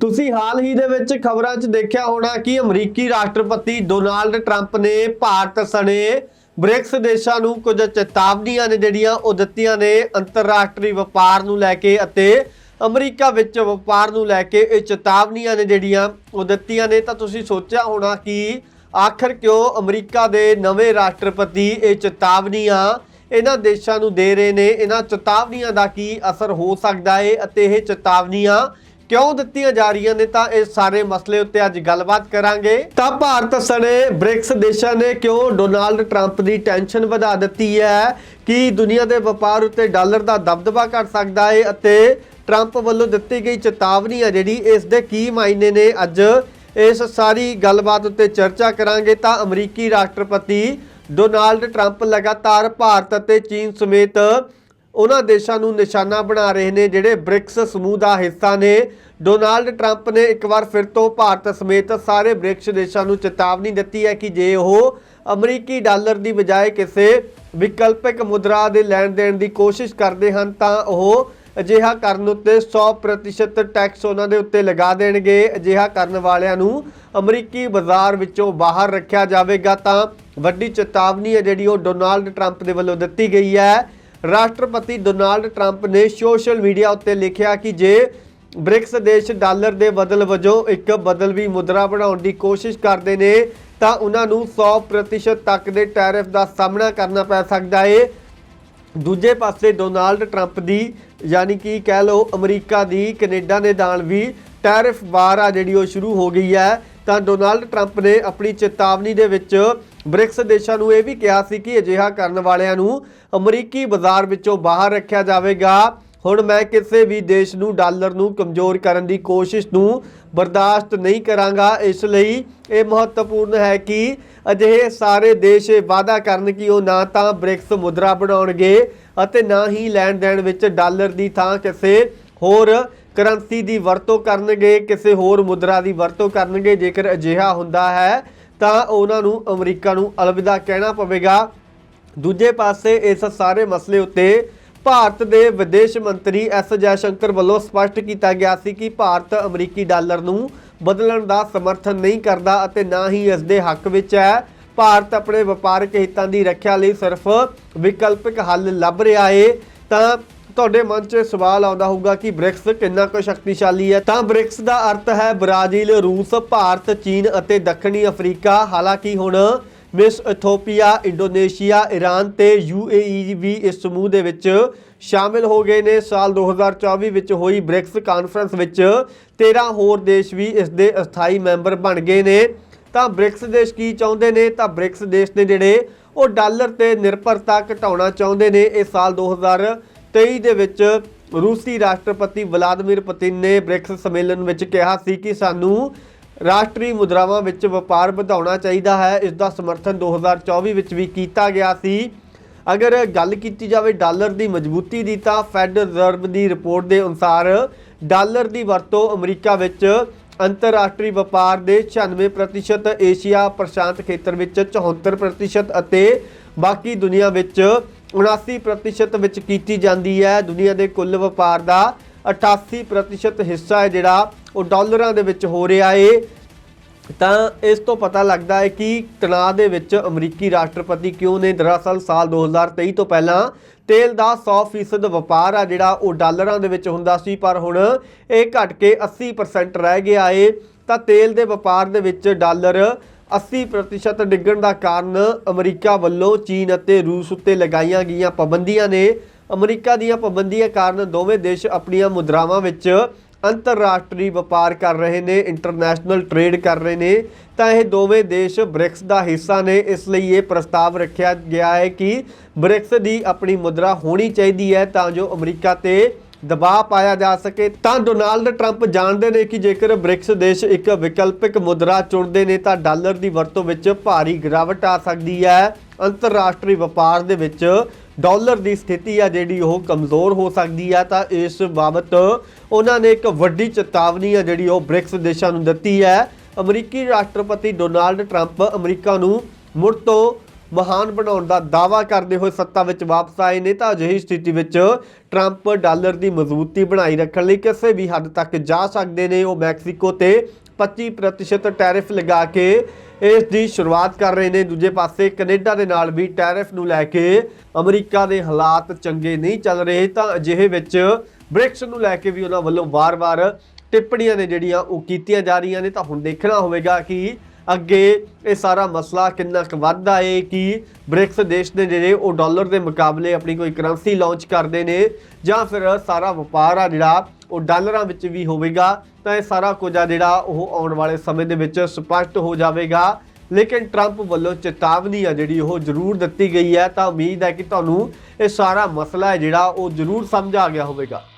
ਤੁਸੀਂ ਹਾਲ ਹੀ ਦੇ ਵਿੱਚ ਖਬਰਾਂ 'ਚ ਦੇਖਿਆ ਹੋਣਾ ਕਿ ਅਮਰੀਕੀ ਰਾਸ਼ਟਰਪਤੀ ਡੋਨਾਲਡ ਟਰੰਪ ਨੇ ਭਾਰਤ ਸਣੇ ਬ੍ਰਿਕਸ ਦੇਸ਼ਾਂ ਨੂੰ ਕੁਝ ਚੇਤਾਵਨੀਆਂ ਨੇ ਜਿਹੜੀਆਂ ਉਹ ਦਿੱਤੀਆਂ ਨੇ ਅੰਤਰਰਾਸ਼ਟਰੀ ਵਪਾਰ ਨੂੰ ਲੈ ਕੇ ਅਤੇ ਅਮਰੀਕਾ ਵਿੱਚ ਵਪਾਰ ਨੂੰ ਲੈ ਕੇ ਇਹ ਚੇਤਾਵਨੀਆਂ ਨੇ ਜਿਹੜੀਆਂ ਉਹ ਦਿੱਤੀਆਂ ਨੇ। ਤਾਂ ਤੁਸੀਂ ਸੋਚਿਆ ਹੋਣਾ ਕਿ ਆਖਰ ਕਿਉਂ ਅਮਰੀਕਾ ਦੇ ਨਵੇਂ ਰਾਸ਼ਟਰਪਤੀ ਇਹ ਚੇਤਾਵਨੀਆਂ ਇਹਨਾਂ ਦੇਸ਼ਾਂ ਨੂੰ ਦੇ ਰਹੇ ਨੇ? ਇਹਨਾਂ ਚੇਤਾਵਨੀਆਂ ਦਾ ਕੀ ਅਸਰ ਹੋ ਸਕਦਾ ਹੈ ਅਤੇ ਇਹ ਚੇਤਾਵਨੀਆਂ ਕਿਉਂ ਦਿੱਤੀਆਂ ਜਾ ਰਹੀਆਂ ਨੇ ਤਾਂ ਇਹ ਸਾਰੇ ਮਸਲੇ ਉੱਤੇ ਅੱਜ ਗੱਲਬਾਤ ਕਰਾਂਗੇ। ਤਾਂ ਭਾਰਤ ਸਣੇ ਬ੍ਰਿਕਸ ਦੇਸ਼ਾਂ ਨੇ ਕਿਉਂ ਡੋਨਾਲਡ ਟਰੰਪ ਦੀ ਟੈਨਸ਼ਨ ਵਧਾ ਦਿੱਤੀ ਹੈ? ਕਿ ਦੁਨੀਆ ਦੇ ਵਪਾਰ ਉੱਤੇ ਡਾਲਰ ਦਾ ਦਬਦਬਾ ਘਟ ਸਕਦਾ ਹੈ ਅਤੇ ਟਰੰਪ ਵੱਲੋਂ ਦਿੱਤੀ ਗਈ ਚੇਤਾਵਨੀ ਹੈ ਜਿਹੜੀ ਇਸ ਦੇ ਕੀ ਮਾਇਨੇ ਨੇ? ਅੱਜ ਇਸ ਸਾਰੀ ਗੱਲਬਾਤ ਉੱਤੇ ਚਰਚਾ ਕਰਾਂਗੇ ਤਾਂ ਅਮਰੀਕੀ ਰਾਸ਼ਟਰਪਤੀ ਡੋਨਾਲਡ ਟਰੰਪ ਲਗਾਤਾਰ ਭਾਰਤ ਅਤੇ ਚੀਨ ਸਮੇਤ ਉਹਨਾਂ ਦੇਸ਼ਾਂ ਨੂੰ ਨਿਸ਼ਾਨਾ ਬਣਾ ਰਹੇ ਨੇ ਜਿਹੜੇ ਬ੍ਰਿਕਸ ਸਮੂਹ ਦਾ ਹਿੱਸਾ ਨੇ। ਡੋਨਾਲਡ ਟਰੰਪ ਨੇ ਇੱਕ ਵਾਰ ਫਿਰ ਤੋਂ ਭਾਰਤ ਸਮੇਤ ਸਾਰੇ ਬ੍ਰਿਕਸ ਦੇਸ਼ਾਂ ਨੂੰ ਚੇਤਾਵਨੀ ਦਿੱਤੀ ਹੈ ਕਿ ਜੇ ਉਹ ਅਮਰੀਕੀ ਡਾਲਰ ਦੀ ਬਜਾਏ ਕਿਸੇ ਵਿਕਲਪਿਕ ਮੁਦਰਾ ਦੇ ਲੈਣ ਦੇਣ ਦੀ ਕੋਸ਼ਿਸ਼ ਕਰਦੇ ਹਨ, ਤਾਂ ਉਹ ਅਜਿਹਾ ਕਰਨ ਉੱਤੇ 100% ਟੈਕਸ ਉਹਨਾਂ ਦੇ ਉੱਤੇ ਲਗਾ ਦੇਣਗੇ। ਅਜਿਹਾ ਕਰਨ ਵਾਲਿਆਂ ਨੂੰ ਅਮਰੀਕੀ ਬਾਜ਼ਾਰ ਵਿੱਚੋਂ ਬਾਹਰ ਰੱਖਿਆ ਜਾਵੇਗਾ, ਤਾਂ ਵੱਡੀ ਚੇਤਾਵਨੀ ਹੈ ਜਿਹੜੀ ਉਹ ਡੋਨਾਲਡ ਟਰੰਪ ਦੇ ਵੱਲੋਂ ਦਿੱਤੀ ਗਈ ਹੈ। ਰਾਸ਼ਟਰਪਤੀ ਡੋਨਾਲਡ ਟਰੰਪ ਨੇ ਸੋਸ਼ਲ ਮੀਡੀਆ ਉੱਤੇ ਲਿਖਿਆ ਕਿ ਜੇ ਬ੍ਰਿਕਸ ਦੇਸ਼ ਡਾਲਰ ਦੇ ਬਦਲ ਵਜੋਂ ਇੱਕ ਬਦਲਵੀ ਮੁਦਰਾ ਬਣਾਉਣ ਦੀ ਕੋਸ਼ਿਸ਼ ਕਰਦੇ ਨੇ, ਤਾਂ ਉਹਨਾਂ ਨੂੰ 100% ਤੱਕ ਦੇ ਟੈਰਿਫ ਦਾ ਸਾਹਮਣਾ ਕਰਨਾ ਪੈ ਸਕਦਾ ਏ। ਦੂਜੇ ਪਾਸੇ ਡੋਨਾਲਡ ਟਰੰਪ ਦੀ, ਯਾਨੀ ਕਿ ਕਹਿ ਲਓ ਅਮਰੀਕਾ ਦੀ, ਕੈਨੇਡਾ ਦੇ ਨਾਲ ਵੀ ਟੈਰਿਫ ਵਾਰ ਆ ਜਿਹੜੀ ਉਹ ਸ਼ੁਰੂ ਹੋ ਗਈ ਹੈ, ਤਾਂ ਡੋਨਾਲਡ ਟਰੰਪ ਨੇ ਆਪਣੀ ਚੇਤਾਵਨੀ ਦੇ ਵਿੱਚ ਬ੍ਰਿਕਸ ਦੇਸ਼ਾਂ ਨੂੰ ਇਹ ਵੀ ਕਿਹਾ ਸੀ ਕਿ ਅਜਿਹਾ ਕਰਨ ਵਾਲਿਆਂ ਨੂੰ ਅਮਰੀਕੀ ਬਾਜ਼ਾਰ ਵਿੱਚੋਂ ਬਾਹਰ ਰੱਖਿਆ ਜਾਵੇਗਾ। ਹੁਣ ਮੈਂ ਕਿਸੇ ਵੀ ਦੇਸ਼ ਨੂੰ ਡਾਲਰ ਨੂੰ ਕਮਜ਼ੋਰ ਕਰਨ ਦੀ ਕੋਸ਼ਿਸ਼ ਨੂੰ ਬਰਦਾਸ਼ਤ ਨਹੀਂ ਕਰਾਂਗਾ। ਇਸ ਲਈ ਇਹ ਮਹੱਤਵਪੂਰਨ ਹੈ ਕਿ ਅਜਿਹੇ ਸਾਰੇ ਦੇਸ਼ ਇਹ ਵਾਅਦਾ ਕਰਨ ਕਿ ਉਹ ਨਾ ਤਾਂ ਬ੍ਰਿਕਸ ਮੁਦਰਾ ਬਣਾਉਣਗੇ ਅਤੇ ਨਾ ਹੀ ਲੈਣ ਦੇਣ ਵਿੱਚ ਡਾਲਰ ਦੀ ਥਾਂ ਕਿਸੇ ਹੋਰ ਕਰੰਸੀ ਦੀ ਵਰਤੋਂ ਕਰਨਗੇ, ਕਿਸੇ ਹੋਰ ਮੁਦਰਾ ਦੀ ਵਰਤੋਂ ਕਰਨਗੇ। ਜੇਕਰ ਅਜਿਹਾ ਹੁੰਦਾ ਹੈ ਤਾਂ ਉਹਨਾਂ ਨੂੰ ਅਮਰੀਕਾ ਨੂੰ ਅਲਵਿਦਾ ਕਹਿਣਾ ਪਵੇਗਾ। ਦੂਜੇ ਪਾਸੇ ਇਸ ਸਾਰੇ ਮਸਲੇ ਉੱਤੇ ਭਾਰਤ ਦੇ ਵਿਦੇਸ਼ ਮੰਤਰੀ ਐਸ ਜੈਸ਼ੰਕਰ ਵੱਲੋਂ ਸਪਸ਼ਟ ਕੀਤਾ ਗਿਆ ਸੀ ਕਿ ਭਾਰਤ ਅਮਰੀਕੀ ਡਾਲਰ ਨੂੰ ਬਦਲਣ ਦਾ ਸਮਰਥਨ ਨਹੀਂ ਕਰਦਾ ਅਤੇ ਨਾ ਹੀ ਇਸ ਦੇ ਹੱਕ ਵਿੱਚ ਹੈ। ਭਾਰਤ ਆਪਣੇ ਵਪਾਰਕ ਹਿੱਤਾਂ ਦੀ ਰੱਖਿਆ ਲਈ ਸਿਰਫ ਵਿਕਲਪਿਕ ਹੱਲ ਲੱਭ ਰਿਹਾ ਏ। ਤਾਂ ਤੁਹਾਡੇ ਮਨ 'ਚ ਸਵਾਲ ਆਉਂਦਾ ਹੋਊਗਾ ਕਿ ਬ੍ਰਿਕਸ ਕਿੰਨਾ ਕੁ ਸ਼ਕਤੀਸ਼ਾਲੀ ਹੈ? ਤਾਂ ਬ੍ਰਿਕਸ ਦਾ ਅਰਥ ਹੈ ਬ੍ਰਾਜ਼ੀਲ, ਰੂਸ, ਭਾਰਤ, ਚੀਨ ਅਤੇ ਦੱਖਣੀ ਅਫਰੀਕਾ। ਹਾਲਾਂਕਿ ਹੁਣ ਮਿਸ ਇਥੋਪੀਆ, ਇੰਡੋਨੇਸ਼ੀਆ ਈਰਾਨ ਤੇ ਯੂਏਈ ਵੀ ਇਸ ਸਮੂਹ ਦੇ ਵਿੱਚ ਸ਼ਾਮਿਲ ਹੋ ਗਏ ਨੇ। ਸਾਲ 2024 ਵਿੱਚ ਹੋਈ ਬ੍ਰਿਕਸ ਕਾਨਫਰੰਸ ਵਿੱਚ 13 ਹੋਰ ਦੇਸ਼ ਵੀ ਇਸ ਦੇ ਅਸਥਾਈ ਮੈਂਬਰ ਬਣ ਗਏ ਨੇ। ਤਾਂ ਬ੍ਰਿਕਸ ਦੇਸ਼ ਕੀ ਚਾਹੁੰਦੇ ਨੇ? ਤਾਂ ਬ੍ਰਿਕਸ ਦੇਸ਼ ਨੇ ਜਿਹੜੇ ਉਹ ਡਾਲਰ ਤੇ ਨਿਰਭਰਤਾ ਘਟਾਉਣਾ ਚਾਹੁੰਦੇ ਨੇ। ਇਹ ਸਾਲ 2023 ਦੇ ਵਿੱਚ ਰੂਸੀ ਰਾਸ਼ਟਰਪਤੀ ਵਲਾਦੀਮੀਰ ਪੁਤਿਨ ਨੇ ਬ੍ਰਿਕਸ ਸੰਮੇਲਨ ਵਿੱਚ ਕਿਹਾ ਸੀ ਕਿ ਸਾਨੂੰ ਰਾਸ਼ਟਰੀ ਮੁਦਰਾਵਾਂ ਵਿੱਚ ਵਪਾਰ ਵਧਾਉਣਾ ਚਾਹੀਦਾ ਹੈ। ਇਸ ਦਾ ਸਮਰਥਨ 2024 ਵਿੱਚ ਵੀ ਕੀਤਾ ਗਿਆ ਸੀ। ਅਗਰ ਗੱਲ ਕੀਤੀ ਜਾਵੇ ਡਾਲਰ ਦੀ ਮਜ਼ਬੂਤੀ ਦੀ ਤਾਂ ਫੈਡ ਰਿਜ਼ਰਵ ਦੀ ਰਿਪੋਰਟ ਦੇ ਅਨੁਸਾਰ ਡਾਲਰ ਦੀ ਵਰਤੋਂ ਅਮਰੀਕਾ ਵਿੱਚ ਅੰਤਰਰਾਸ਼ਟਰੀ ਵਪਾਰ ਦੇ 96% ਏਸ਼ੀਆ ਪ੍ਰਸ਼ਾਂਤ ਖੇਤਰ ਵਿੱਚ 74% ਅਤੇ ਬਾਕੀ ਦੁਨੀਆ ਵਿੱਚ 79% ਵਿੱਚ ਕੀਤੀ ਜਾਂਦੀ ਹੈ। ਦੁਨੀਆ ਦੇ ਕੁੱਲ ਵਪਾਰ ਦਾ 88% ਹਿੱਸਾ ਹੈ ਜਿਹੜਾ ਉਹ ਡਾਲਰਾਂ ਦੇ ਵਿੱਚ ਹੋ ਰਿਹਾ ਏ। ਤਾਂ ਇਸ ਤੋਂ ਪਤਾ ਲੱਗਦਾ ਹੈ ਕਿ ਤਣਾਅ ਦੇ ਵਿੱਚ ਅਮਰੀਕੀ ਰਾਸ਼ਟਰਪਤੀ ਕਿਉਂ ਨੇ? ਦਰਅਸਲ ਸਾਲ 2023 ਤੋਂ ਪਹਿਲਾਂ ਤੇਲ ਦਾ 100% ਵਪਾਰ ਆ ਜਿਹੜਾ ਉਹ ਡਾਲਰਾਂ ਦੇ ਵਿੱਚ ਹੁੰਦਾ ਸੀ, ਪਰ ਹੁਣ ਇਹ ਘਟ ਕੇ 80% ਰਹਿ ਗਿਆ ਏ। ਤਾਂ ਤੇਲ ਦੇ ਵਪਾਰ ਦੇ ਵਿੱਚ ਡਾਲਰ 80% ਡਿੱਗਣ ਦਾ ਕਾਰਨ ਅਮਰੀਕਾ ਵੱਲੋਂ ਚੀਨ ਅਤੇ ਰੂਸ ਉੱਤੇ ਲਗਾਈਆਂ ਗਈਆਂ ਪਾਬੰਦੀਆਂ ਨੇ। ਅਮਰੀਕਾ ਦੀਆਂ ਪਾਬੰਦੀਆਂ ਕਾਰਨ ਦੋਵੇਂ ਦੇਸ਼ ਆਪਣੀਆਂ ਮੁਦਰਾਵਾਂ ਵਿੱਚ ਅੰਤਰਰਾਸ਼ਟਰੀ ਵਪਾਰ ਕਰ ਰਹੇ ਨੇ, ਇੰਟਰਨੈਸ਼ਨਲ ਟ੍ਰੇਡ ਕਰ ਰਹੇ ਨੇ। ਤਾਂ ਇਹ ਦੋਵੇਂ ਦੇਸ਼ ਬ੍ਰਿਕਸ ਦਾ ਹਿੱਸਾ ਨੇ। ਇਸ ਲਈ ਇਹ ਪ੍ਰਸਤਾਵ ਰੱਖਿਆ ਗਿਆ ਹੈ ਕਿ ਬ੍ਰਿਕਸ ਦੀ ਆਪਣੀ ਮੁਦਰਾ ਹੋਣੀ ਚਾਹੀਦੀ ਹੈ ਤਾਂ ਜੋ ਅਮਰੀਕਾ ਤੇ ਦਬਾਅ ਪਾਇਆ ਜਾ ਸਕੇ ਤਾਂ ਡੋਨਾਲਡ ਟਰੰਪ ਜਾਣਦੇ ਨੇ ਕਿ ਜੇਕਰ ਬ੍ਰਿਕਸ ਦੇਸ਼ ਇੱਕ ਵਿਕਲਪਿਕ ਮੁਦਰਾ ਚੁਣਦੇ ਨੇ ਤਾਂ ਡਾਲਰ ਦੀ ਵਰਤੋਂ ਵਿੱਚ ਭਾਰੀ ਗਿਰਾਵਟ ਆ ਸਕਦੀ ਹੈ। ਅੰਤਰਰਾਸ਼ਟਰੀ ਵਪਾਰ ਦੇ ਵਿੱਚ ਡਾਲਰ ਦੀ ਸਥਿਤੀ ਆ ਜਿਹੜੀ ਉਹ ਕਮਜ਼ੋਰ ਹੋ ਸਕਦੀ ਆ ਤਾਂ ਇਸ ਬਾਬਤ ਉਹਨਾਂ ਨੇ ਇੱਕ ਵੱਡੀ ਚੇਤਾਵਨੀ ਆ ਜਿਹੜੀ ਉਹ ਬ੍ਰਿਕਸ ਦੇਸ਼ਾਂ ਨੂੰ ਦਿੱਤੀ ਹੈ। ਅਮਰੀਕੀ ਰਾਸ਼ਟਰਪਤੀ ਡੋਨਾਲਡ ਟਰੰਪ ਅਮਰੀਕਾ ਨੂੰ ਮੁੜ ਤੋਂ ਮਹਾਨ ਬਣਾਉਣ ਦਾ ਦਾਅਵਾ ਕਰਦੇ ਹੋਏ ਸੱਤਾ ਵਿੱਚ ਵਾਪਸ ਆਏ ਨੇ ਤਾਂ ਅਜਿਹੀ ਸਥਿਤੀ ਵਿੱਚ ਟਰੰਪ ਡਾਲਰ ਦੀ ਮਜ਼ਬੂਤੀ ਬਣਾਈ ਰੱਖਣ ਲਈ ਕਿਸੇ ਵੀ ਹੱਦ ਤੱਕ ਜਾ ਸਕਦੇ ਨੇ। ਉਹ ਮੈਕਸੀਕੋ ਤੇ 25% ਟੈਰਿਫ ਲਗਾ ਕੇ ਇਸ ਦੀ ਸ਼ੁਰੂਆਤ ਕਰ ਰਹੇ ਨੇ। ਦੂਜੇ ਪਾਸੇ ਕੈਨੇਡਾ ਦੇ ਨਾਲ ਵੀ ਟੈਰਿਫ ਨੂੰ ਲੈ ਕੇ ਅਮਰੀਕਾ ਦੇ ਹਾਲਾਤ ਚੰਗੇ ਨਹੀਂ ਚੱਲ ਰਹੇ ਤਾਂ ਅਜਿਹੇ ਵਿੱਚ ਬ੍ਰਿਕਸ ਨੂੰ ਲੈ ਕੇ ਵੀ ਉਹਨਾਂ ਵੱਲੋਂ ਵਾਰ-ਵਾਰ ਟਿੱਪਣੀਆਂ ਨੇ ਜਿਹੜੀਆਂ ਉਹ ਕੀਤੀਆਂ ਜਾ ਰਹੀਆਂ ਨੇ। ਤਾਂ ਹੁਣ ਦੇਖਣਾ ਹੋਵੇਗਾ ਕਿ ਅੱਗੇ ਇਹ ਸਾਰਾ ਮਸਲਾ ਕਿੰਨਾ ਕੁ ਵੱਧਦਾ ਏ ਕਿ ਬ੍ਰਿਕਸ ਦੇਸ਼ ਨੇ ਜਿਹੜੇ ਉਹ ਡਾਲਰ ਦੇ ਮੁਕਾਬਲੇ ਆਪਣੀ ਕੋਈ ਕਰੰਸੀ ਲਾਂਚ ਕਰਦੇ ਨੇ ਜਾਂ ਫਿਰ ਸਾਰਾ ਵਪਾਰ ਆ ਜਿਹੜਾ ਉਹ ਡਾਲਰਾਂ ਵਿੱਚ ਵੀ ਹੋਵੇਗਾ, ਤਾਂ ਇਹ ਸਾਰਾ ਕੁਝ ਆ ਜਿਹੜਾ ਉਹ ਆਉਣ ਵਾਲੇ ਸਮੇਂ ਦੇ ਵਿੱਚ ਸਪਸ਼ਟ ਹੋ ਜਾਵੇਗਾ। ਲੇਕਿਨ ਟਰੰਪ ਵੱਲੋਂ ਚੇਤਾਵਨੀ ਆ ਜਿਹੜੀ ਉਹ ਜ਼ਰੂਰ ਦਿੱਤੀ ਗਈ ਹੈ, ਤਾਂ ਉਮੀਦ ਹੈ ਕਿ ਤੁਹਾਨੂੰ ਇਹ ਸਾਰਾ ਮਸਲਾ ਹੈ ਜਿਹੜਾ ਉਹ ਜ਼ਰੂਰ ਸਮਝ ਆ ਗਿਆ ਹੋਵੇਗਾ।